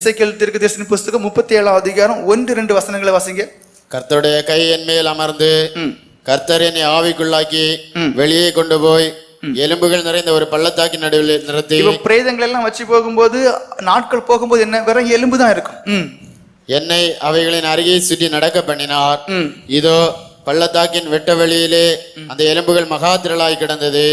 இசைக்கேல் தீர்க்க தரிசன புஸ்தகம் முப்பத்தி ஏழாம் அதிகாரம் ஒன்று ரெண்டு வசனங்களை வாசிங்க. கர்த்தருடைய கை என் மேல் அமர்ந்து. கர்த்தர் என்னை ஆவிக்குள்ளாக்கி. வெளியே கொண்டு போய் எலும்புகள் நிறைந்த ஒரு பள்ளத்தாக்கின் நடுவில் நிறுத்தி இப்ப பிரேதங்கள் எல்லாம் வச்சு போகும்போது நாட்கள் போகும்போது என்ன? வெறும் எலும்பு தான் இருக்கும். என்னை அவைகளின் அருகே சுற்றி நடக்க பண்ணினார். இதோ பள்ளத்தாக்கின் வெட்ட வெளியிலே அந்த எலும்புகள் மகா திரளாய் கிடந்தது.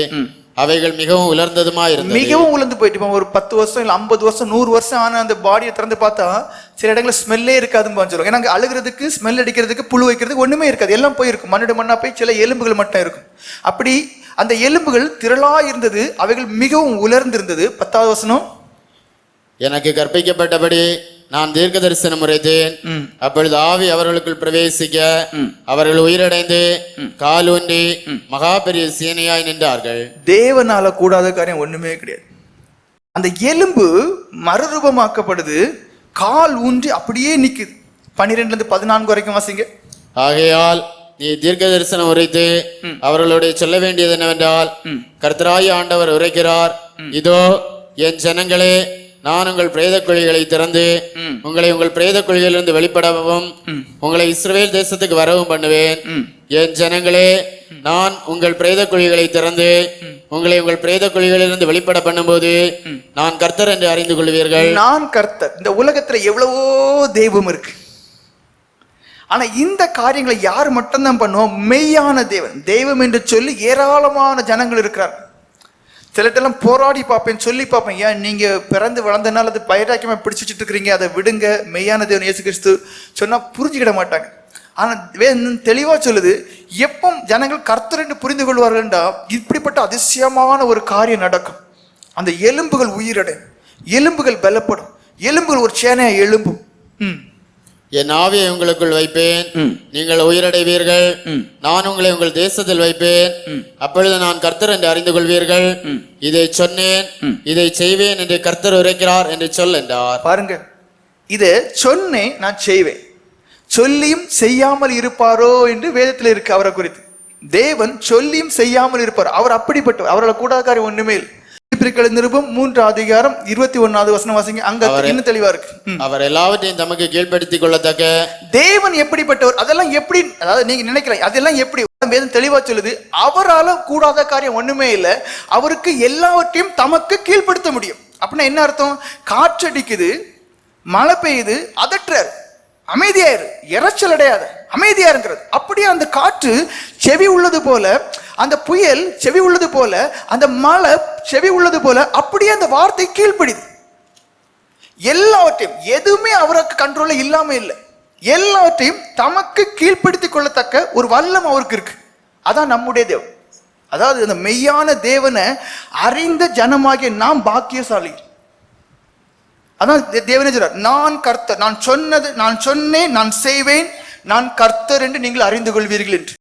அவைகள் மிகவும் உலர்ந்ததுமா இருந்தது. மிகவும் உலர்ந்து போயிட்டு. இப்போ ஒரு பத்து வருஷம் இல்லை ஐம்பது வருஷம் நூறு வருஷம் ஆன அந்த பாடியை திறந்து பார்த்தா சில இடங்களில் ஸ்மெல்லே இருக்காதுன்னு சொல்லுவாங்க. ஏன்னா அழுகிறதுக்கு ஸ்மெல் அடிக்கிறதுக்கு புழு வைக்கிறதுக்கு ஒண்ணுமே இருக்காது. எல்லாம் போயிருக்கும். மண்ணோட மண்ணா போய் சில எலும்புகள் மட்டும் இருக்கும். அப்படி அந்த எலும்புகள் திரளா இருந்தது. அவைகள் மிகவும் உலர்ந்திருந்தது. பத்தாவது வசனம். எனக்கு கற்பிக்கப்பட்டபடி நான் தீர்க்க தரிசனம் உரைத்தேன். ம். அப்பொழுது ஆவி அவர்களுக்குள் பிரவேசிக்க அவர்கள் உயிரடைந்து காலூன்றி மகா பெரிய சீனையாய் நின்றார்கள். தேவனால கூடாத காரியம் ஒண்ணுமே கிடையாது. அந்த எலும்பு மறுரூபமாக்கப்படுது கால் ஊன்றி அப்படியே நிக்குது. பன்னிரெண்டுல இருந்து பதினான்கு வரைக்கும் வாசிங்க. ஆகையால் நீ தீர்க்க தரிசனம் உரைத்து அவர்களுடைய சொல்ல வேண்டியது என்னவென்றால் கர்த்தராய் ஆண்டவர் உரைக்கிறார் இதோ என் ஜனங்களே நான் உங்கள் பிரேத குழிகளை திறந்து உங்களை உங்கள் பிரேத குழிகளிலிருந்து வெளிப்படவும் உங்களை இஸ்ரவேல் தேசத்துக்கு வரவும் பண்ணுவேன். என் ஜனங்களே நான் உங்கள் பிரேத குழிகளை திறந்து உங்களை உங்கள் பிரேத குழிகளிலிருந்து வெளிப்பட பண்ணும்போது நான் கர்த்தர் என்று அறிந்து கொள்வீர்கள். நான் கர்த்தர். இந்த உலகத்துல எவ்வளவோ தெய்வம் இருக்கு. ஆனா இந்த காரியங்களை யார் மட்டும்தான் பண்ணுவோம் மெய்யான தேவன். தெய்வம் என்று சொல்லி ஏராளமான ஜனங்கள் இருக்கிறார் சிலட்டெல்லாம் போராடி பார்ப்பேன் சொல்லி பார்ப்பேன். ஏன் நீங்க பிறந்து வளர்ந்தனால அது பயிராக்கியமா பிடிச்சு வச்சுட்டு இருக்கிறீங்க அதை விடுங்க மெய்யான தேவன் இயேசு கிறிஸ்து சொன்னா புரிஞ்சுக்கிட மாட்டாங்க. ஆனா வேதம் தெளிவா சொல்லுது எப்போ ஜனங்கள் கர்த்தர் என்று புரிந்து கொள்வார்கள்டா இப்படிப்பட்ட அதிசயமான ஒரு காரியம் நடக்கும். அந்த எலும்புகள் உயிரடையும் எலும்புகள் பலப்படும் எலும்புகள் ஒரு சேனையா எலும்பும் ம். என் ஆவியை உங்களுக்குள் வைப்பேன். நீங்கள் உயிரடைவீர்கள். நான் உங்களை உங்கள் தேசத்தில் வைப்பேன். அப்பொழுது நான் கர்த்தர் என்று அறிந்து கொள்வீர்கள். இதை சொன்னேன். இதை செய்வேன் என்று கர்த்தர் உரைக்கிறார் என்று சொல் என்றார். பாருங்க. இதை சொன்னேன் நான் செய்வேன். சொல்லியும் செய்யாமல் இருப்பாரோ என்று வேதத்தில் இருக்கு அவரை குறித்து. தேவன் சொல்லியும் செய்யாமல் இருப்பார். அவர் அப்படிப்பட்டவர். அவரால் கூடாத காரியம் ஒண்ணுமே இல்லை. பிரிக்கல் நிருபம் மூன்று அதிகாரம் இருபத்தி ஒன்னாவது வசனம் வாசிங்க. அங்க இன்னும் தெளிவா இருக்கு. அவர் எல்லாவற்றையும் தமக்கு கீழ்ப்படுத்திக் கொள்ளத்தக்க தேவன் எப்படிப்பட்டவர்? அதெல்லாம் எப்படி அதாவது நீங்க நினைக்கலாம் அதெல்லாம் எப்படி? வேதம் தெளிவா சொல்லுது அவரால கூடாத காரியம் ஒண்ணுமே இல்லை அவருக்கு எல்லாவற்றையும் தமக்கு கீழ்ப்படுத்த முடியும். அப்படின்னா என்ன அர்த்தம்? காற்றடிக்குது மழை பெய்யுது அதட்டுறாரு. அமைதியாயிரு இறைச்சல் அடையாத அமைதியா இருக்கிறது அப்படியே அந்த காற்று செவி உள்ளது போல அந்த புயல் செவி உள்ளது போல அந்த மழை செவி உள்ளது போல அப்படியே அந்த வார்த்தை கீழ்ப்படிது எல்லாவற்றையும் எதுவுமே அவருக்கு கண்ட்ரோல்ல இல்லாம இல்லை. எல்லாவற்றையும் தமக்கு கீழ்ப்படுத்திக் கொள்ளத்தக்க ஒரு வல்லம் அவருக்கு இருக்கு. அதான் நம்முடைய தேவன். அதாவது அந்த மெய்யான தேவனை அறிந்த ஜனமாகிய நாம் பாக்கியசாலி. அதான் தேவனே சொல்றார்? நான் கர்த்தர் நான் சொன்னது நான் சொன்னேன் நான் செய்வேன் நான் கர்த்தர் என்று நீங்கள் அறிந்து கொள்வீர்கள் என்று.